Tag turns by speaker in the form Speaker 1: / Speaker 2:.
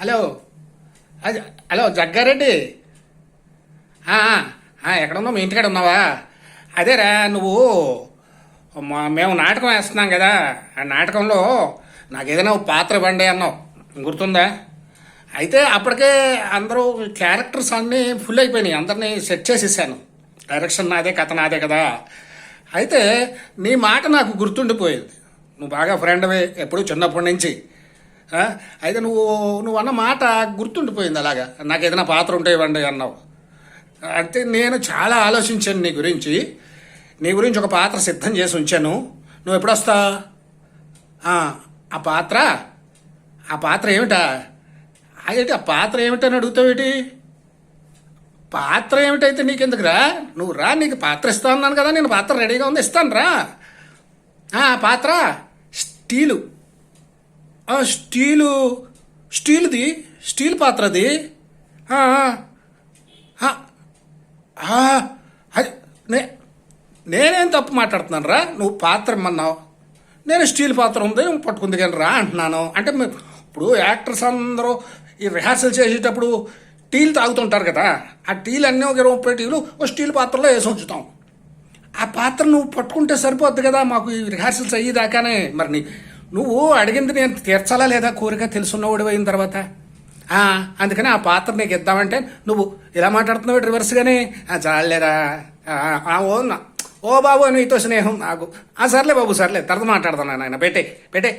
Speaker 1: Hello. అది hello Jaggareddy. ఎక్కడున్నావు ఎక్కడ ఉన్నావు మీ ఇంటికాడ ఉన్నావా? అదేరా నువ్వు మా మేము నాటకం వేస్తున్నాం కదా. ఆ నాటకంలో నాకు ఏదైనా పాత్ర ఇవ్వండి అన్నావు. గుర్తుందా? అయితే అప్పటికే అందరూ క్యారెక్టర్స్ అన్నీ ఫుల్ అయిపోయినాయి. అందరినీ సెట్ చేసేసాను. డైరెక్షన్ నాదే కథ నాదే కదా. అయితే నీ మాట నాకు గుర్తుండిపోయింది. నువ్వు బాగా ఫ్రెండ్వే ఎప్పుడు చిన్నప్పటి నుంచి. అయితే నువ్వు నువ్వు అన్న మాట గుర్తుండిపోయింది అలాగా. నాకు ఏదైనా పాత్ర ఉంటే ఇవ్వండి అన్నావు. అయితే నేను చాలా ఆలోచించాను నీ గురించి. నీ గురించి ఒక పాత్ర సిద్ధం చేసి ఉంచాను. నువ్వు ఎప్పుడు వస్తా ఆ పాత్ర? ఆ పాత్ర ఏమిటా? అదేంటి ఆ పాత్ర ఏమిటని అడుగుతావేటి పాత్ర ఏమిటైతే నీకెందుకురా నువ్వు రా నీకు పాత్ర ఇస్తా అన్నాను కదా నేను పాత్ర రెడీగా ఉంది ఇస్తాను రా. ఆ పాత్ర? స్టీలు. స్టీలు స్టీల్ది స్టీల్ పాత్రది. నే నేనేం తప్పు మాట్లాడుతున్నాను రా నువ్వు పాత్ర ఇమ్మన్నావు నేను స్టీల్ పాత్ర ఉంది పట్టుకుంది కానీ రా అంటున్నాను. అంటే ఇప్పుడు యాక్టర్స్ అందరూ ఈ రిహార్సల్ చేసేటప్పుడు టీలు తాగుతుంటారు కదా ఆ టీలు అన్నీ ఒక ఇరవై ముప్పై టీలు ఓ స్టీల్ పాత్రలో వేసి ఉంచుతాం. ఆ పాత్ర నువ్వు పట్టుకుంటే సరిపోద్ది కదా మాకు ఈ రిహార్సల్స్ అయ్యేదాకానే. మరి నీ నువ్వు అడిగింది నేను తీర్చాలా లేదా కోరిక తెలుసున్నవాడు అయిన తర్వాత? అందుకని ఆ పాత్ర నీకు ఇద్దామంటే నువ్వు ఇలా మాట్లాడుతున్నావు రివర్స్గానే చాలేరా ఓ ఓ బాబు నీతో స్నేహం నాకు. సర్లే బాబు సర్లే తర్వాత మాట్లాడతాను ఆయన పెట్టే పెట్టే.